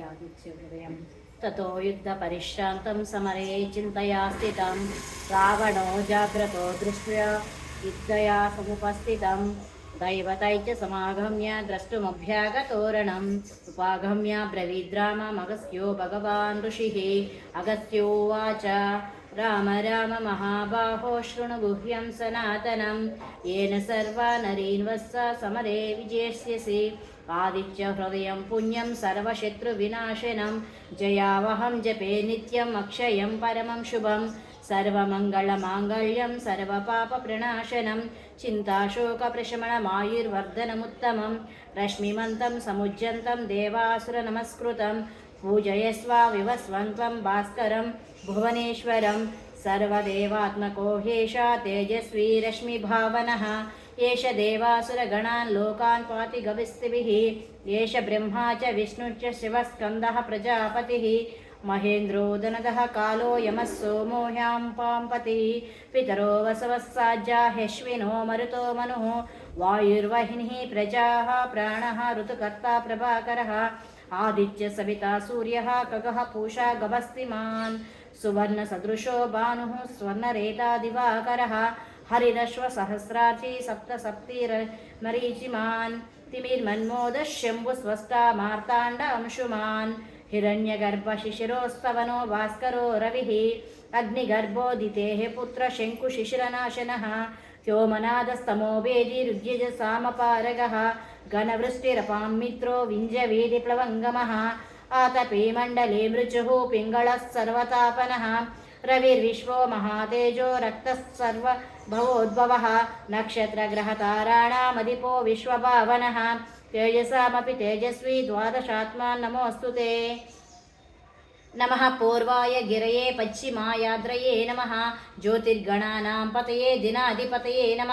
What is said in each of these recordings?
आदित्य हृदयं ततो युद्धपरिश्रान्तं समरे चिन्तया स्थितं रावणो जाग्रतो दृष्ट्या युद्धया समुपस्थितं। दैवतै समागम्य द्रष्टुमभ्यागतोरणम्। उपागम्य ब्रवीद्राममगस्यो भगवान् ऋषिः। अगस्योवाच राम राम महाबाहो शृणुगुह्यं सनातनं येन सर्वा नरीन्वत्सा समरे विजेष्यसि आदित्य हृदयं पुण्यं सर्वशत्रुविनाशनं जयावहं जपे नित्यम् अक्षयं परमं शुभं सर्वमङ्गलमाङ्गल्यं सर्वपापप्रणाशनं चिन्ताशोकप्रशमणमायुर्वर्धनमुत्तमं रश्मिमन्तं समुज्यन्तं देवासुरनमस्कृतं पूजयस्व विवस्वन्त्वं भास्करं भुवनेश्वरं सर्वदेवात्मको ह्येषा तेजस्वी रश्मिभावनः एष देवासुरगणान् लोकान् पाति गविस्तिभिः एष ब्रह्मा च विष्णुश्च शिवस्कन्दः प्रजापतिः महेन्द्रो दनदः कालो यमः सोमो ह्यां पाम्पतिः पितरो वसवः साज्या ह्यश्विनो मरुतो मनुः वायुर्वहिनिः प्रजाः प्राणः ऋतुकर्ता प्रभाकरः आदित्य सविता सूर्यः खगः पूषा गभस्तिमान् सुवर्णसदृशो भानुः स्वर्णरेता दिवाकरः हरिरश्वसहस्राची सप्तसप्तिर्मरीचिमान् तिमिर्मन्मोदः शम्भुस्वस्ता मार्ताण्ड अंशुमान् हिरण्यगर्भशिशिरोस्तवनो भास्करो रविः अग्निगर्भोदितेः पुत्रशङ्कुशिशिरनाशनः व्योमनादस्तमो वेदिरुज्यज सामपारगः घनवृष्टिरपां मित्रो विञ्जवीदिप्लवङ्गमः आतपे मण्डले मृचुः पिङ्गळः सर्वतापनः रविर्विश्वो महातेजो रक्तः सर्वभवोद्भवः नक्षत्रग्रहताराणामधिपो विश्वभावनः तेजसामपि तेजस्वी द्वादशात्मा नमोऽस्तु ते నమ పూర్వాయ గిరయే పశ్చిమాయాద్రయే నమ జ్యోతిర్గణానాం పతయే దినాధిపతయే నమ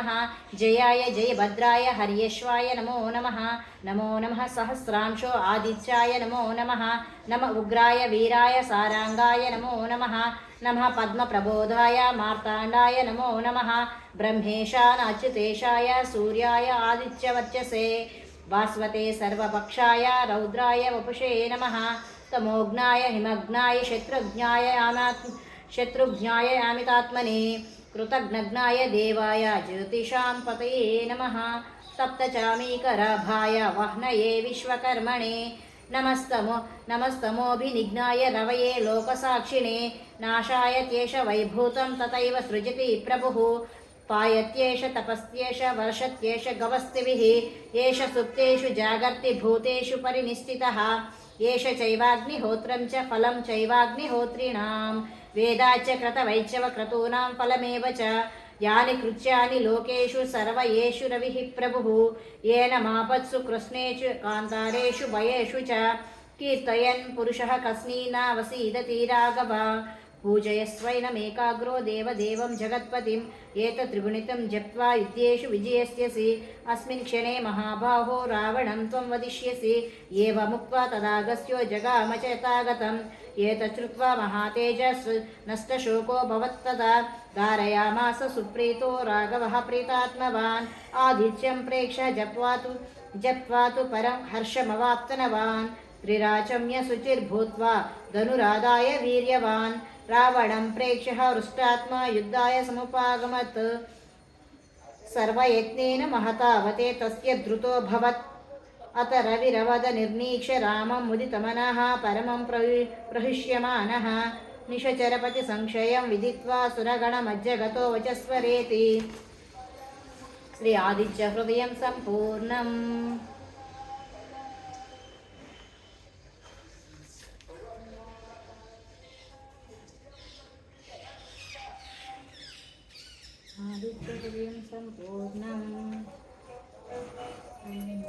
జయాయ జయభద్రాయ హర్యేశ్వాయ నమో నమ నమో నమ సహస్రాంశో ఆదిత్యాయ నమో నమ నమ ఉగ్రాయ వీరాయ సారాంగాయ నమో నమ నమ పద్మప్రబోధాయ మార్తాండాయ నమో నమ బ్రహ్మేశానచ్యుతేశాయ సూర్యాయ ఆదిత్యవర్చసే భాస్వతే సర్వపక్షాయ రౌద్రాయ వపుషే నమ तमोघ्नाय हिमग्नाय शत्रुघ्नाय आमात् शत्रुघ्नाय आमितात्मने कृतघ्नघ्नाय देवाय ज्योतिषां पतये नमः सप्तचामीकराभाय वह्नये विश्वकर्मणे नमस्तमो नमस्तमोऽभिनिघ्नाय रवये लोकसाक्षिणे नाशाय त्येष वैभूतं तथैव सृजति प्रभुः पायत्येष तपस्त्येष वर्षत्येष गवस्तिभिः एष सुप्तेषु ఏష చైవాగ్నిహోత్రం చ ఫలం చైవాగ్నిహోత్రిణాం. వేదాచ క్రత వైచవ క్రతూనాం ఫలమేవ చ. యాని కృత్యాని లోకేషు సర్వేషు రవి ప్రభు. ఏన మాపత్సు కృష్ణేషు కాంతారేషు భయేషు చ. కీర్తయన్ పురుష కస్నీనావసీదతి రాఘవ पूजयस्वैनमेकाग्रो देवदेवं जगत्पतिम् एतत्त्रिगुणितं जप्त्वा युद्धेषु विजयस्यसि अस्मिन् क्षणे महाबाहो रावणं त्वं वदिष्यसि एवमुक्त्वा तदागस्त्यो जगाम च यथागतम् एतच्छ्रुत्वा महातेजस् नष्टशोको भवत्तदा धारयामास सुप्रीतो राघवः प्रीतात्मवान् आदित्यं प्रेक्ष जप्त्वा तु जप्त्वा तु परं हर्षमवाप्तनवान् त्रिराचम्य शुचिर्भूत्वा धनुरादाय वीर्यवान् రావణం ప్రేక్ష హృష్టాత్మ యుద్ధాయ సముపాగమత్. సర్వయత్నేన మహతావతే తస్య ధృతోభవత్ అత రవిరవద నిర్ణీక్ష రామం ముదితమన పరమం ప్రవి ప్రహుష్యమాన. నిషచరపతి సంశయం విదిత్వా సురగణమజ్జగతో వచస్వరేతి. శ్రీ ఆదిత్య హృదయం సంపూర్ణం. Hari Kurian Sampurna Amin